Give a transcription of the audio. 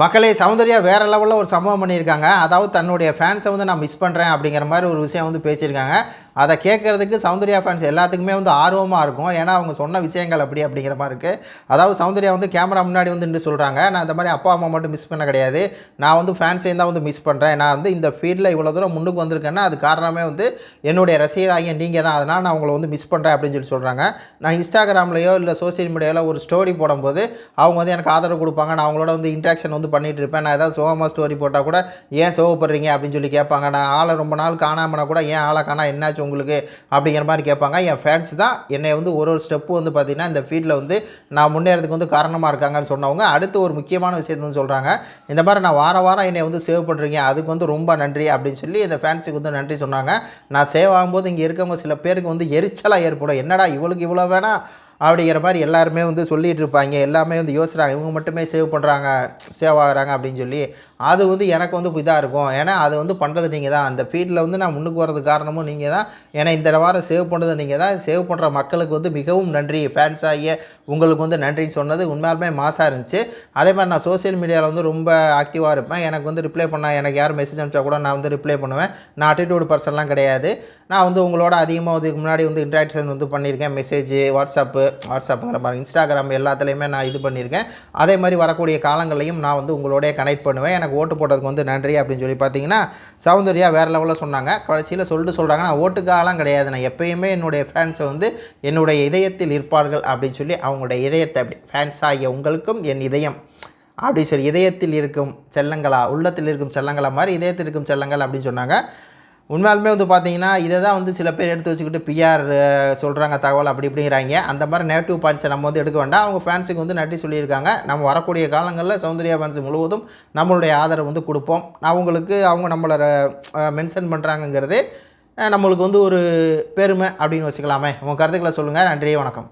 மக்களே சௌந்தர்யா வேறு லெவலில் ஒரு சம்பவம் பண்ணியிருக்காங்க. அதாவது தன்னுடைய ஃபேன்ஸை வந்து நான் மிஸ் பண்ணுறேன் அப்படிங்கிற மாதிரி ஒரு விஷயம் வந்து பேசியிருக்காங்க. அதை கேட்கறதுக்கு சௌந்தர்யா ஃபேன்ஸ் எல்லாத்துக்குமே வந்து ஆர்வமாக இருக்கும். ஏன்னா அவங்க சொன்ன விஷயங்கள் அப்படி அப்படிங்கிற மாதிரி இருக்குது அதாவது சௌந்தர்யா வந்து கேமரா முன்னாடி வந்து நின்று சொல்கிறாங்க நான் இந்த மாதிரி அப்பா அம்மா மட்டும் மிஸ் பண்ண கிடையாது. நான் வந்து ஃபேன்ஸையும் தான் வந்து மிஸ் பண்ணுறேன் நான் வந்து இந்த ஃபீல்டில் இவ்வளோ தூரம் முன்னுக்கு வந்திருக்கேன்னா அது காரணமே வந்து என்னுடைய ரசிகராகிய நீங்கள் தான். அதனால் நான் உங்களை வந்து மிஸ் பண்ணுறேன் அப்படின்னு சொல்லி சொல்கிறாங்க நான் இன்ஸ்டாகிராம்லேயோ இல்லை சோஷியல் மீடியாவில் ஒரு ஸ்டோரி போடும்போது அவங்க வந்து எனக்கு ஆதரவு கொடுப்பாங்க. நான் அவங்களோட வந்து இன்ட்ராக்ஷன் வந்து பண்ணிகிட்டு இருப்பேன். நான் ஏதாவது சோகமாக ஸ்டோரி போட்டால் கூட ஏன் சோகப்படுறீங்க? அப்படின்னு சொல்லி கேட்பாங்க. நான் ஆளை ரொம்ப நாள் காணாமனா கூட ஏன் ஆளை காணா? என்னாச்சு உங்களுக்கு அப்படிங்கிற மாதிரி கேட்பாங்க. என் ஃபேன்ஸ் தான் என்னை வந்து ஒரு ஒரு ஸ்டெப்பு வந்து பார்த்திங்கன்னா இந்த ஃபீல்டில் வந்து நான் முன்னேறதுக்கு வந்து காரணமாக இருக்காங்கன்னு சொன்னவங்க அடுத்து ஒரு முக்கியமான விஷயத்தை வந்து சொல்கிறாங்க இந்த மாதிரி நான் வார வாரம் என்னை வந்து சேவ் பண்ணுறீங்க அதுக்கு வந்து ரொம்ப நன்றி அப்படின்னு சொல்லி இந்த ஃபேன்ஸுக்கு வந்து நன்றி சொன்னாங்க. நான் சேவ் ஆகும்போது இங்கே இருக்கவங்க சில பேருக்கு வந்து எரிச்சலாக ஏற்படும். என்னடா இவளுக்கு இவ்வளோ வேணால் அப்படிங்கிற மாதிரி எல்லாருமே வந்து சொல்லிகிட்டு இருப்பாங்க எல்லாமே வந்து யோசிக்கிறாங்க. இவங்க மட்டுமே சேவ் பண்ணுறாங்க சேவ் ஆகுறாங்க அப்படின்னு சொல்லி. அது வந்து எனக்கு வந்து இதாக இருக்கும். ஏன்னா அது வந்து பண்ணுறது நீங்கள் தான். அந்த ஃபீல்டில் வந்து நான் முன்னுக்கு வரது காரணமும் நீங்கள் தான். ஏன்னா இந்த வாரம் சேவ் பண்ணுறது நீங்கள் தான். சேவ் பண்ணுற மக்களுக்கு வந்து மிகவும் நன்றி. ஃபேன்ஸ் ஆகிய உங்களுக்கு வந்து நன்றின்னு சொன்னது உண்மையாலுமே மாசாக இருந்துச்சு. அதே மாதிரி நான் சோஷியல் மீடியாவில் வந்து ரொம்ப ஆக்டிவாக இருப்பேன். எனக்கு வந்து ரிப்ளை பண்ணால் எனக்கு யார் மெசேஜ் அனுப்பிச்சா கூட நான் வந்து ரிப்ளை பண்ணுவேன். நான் அட்டிடியூட் பர்சன்லாம் கிடையாது. நான் வந்து உங்களோட அதிகமாக இதுக்கு முன்னாடி வந்து இன்ட்ராக்ஷன் வந்து பண்ணியிருக்கேன். மெசேஜ் வாட்ஸ்அப்பு வாட்ஸ்அப்புங்கிற மாதிரி இன்ஸ்டாகிராம் எல்லாத்துலேயுமே நான் இது பண்ணியிருக்கேன். அதே மாதிரி வரக்கூடிய காலங்களையும் நான் வந்து உங்களோடய கனெக்ட் பண்ணுவேன். எனக்கு ஓட்டு போட்டதுக்கு வந்து நன்றி அப்படின்னு சொல்லி பார்த்தீங்கன்னா சௌந்தர்யா வேறு லெவலில் சொன்னாங்க. கடைசியில் சொல்லிட்டு சொல்கிறாங்க நான் ஓட்டுக்காலாம் கிடையாது. நான் எப்பயுமே என்னுடைய ஃபேன்ஸை வந்து என்னுடைய இதயத்தில் இருப்பார்கள் அப்படின்னு சொல்லி அவங்களுடைய இதயத்தை அப்படி ஃபேன்ஸ் ஆகிய உங்களுக்கும் என் இதயம் அப்படி சொல்லி இதயத்தில் இருக்கும் செல்லங்களா உள்ளத்தில் இருக்கும் செல்லங்களா மாதிரி இதயத்தில் இருக்கும் செல்லங்கள் அப்படின்னு சொன்னாங்க. உண்மையாலுமே வந்து பார்த்தீங்கன்னா இதை தான் வந்து சில பேர் எடுத்து வச்சுக்கிட்டு பிஆர் சொல்கிறாங்க தகவல் அப்படி இப்படிங்கிறாங்க. அந்த மாதிரி நெகட்டிவ் பாயிண்ட்ஸை நம்ம வந்து எடுக்க வேண்டாம். அவங்க ஃபேன்ஸுக்கு வந்து நன்றி சொல்லியிருக்காங்க. நம்ம வரக்கூடிய காலங்களில் சௌந்தர்யா ஃபேன்ஸ் முழுவதும் நம்மளுடைய ஆதரவு வந்து கொடுப்போம். அவங்களுக்கு அவங்க நம்மளை மென்ஷன் பண்ணுறாங்கங்கிறதே நம்மளுக்கு வந்து ஒரு பெருமை அப்படின்னு வச்சுக்கலாமே. உங்கள் கருத்துக்களை சொல்லுங்கள் நன்றி வணக்கம்.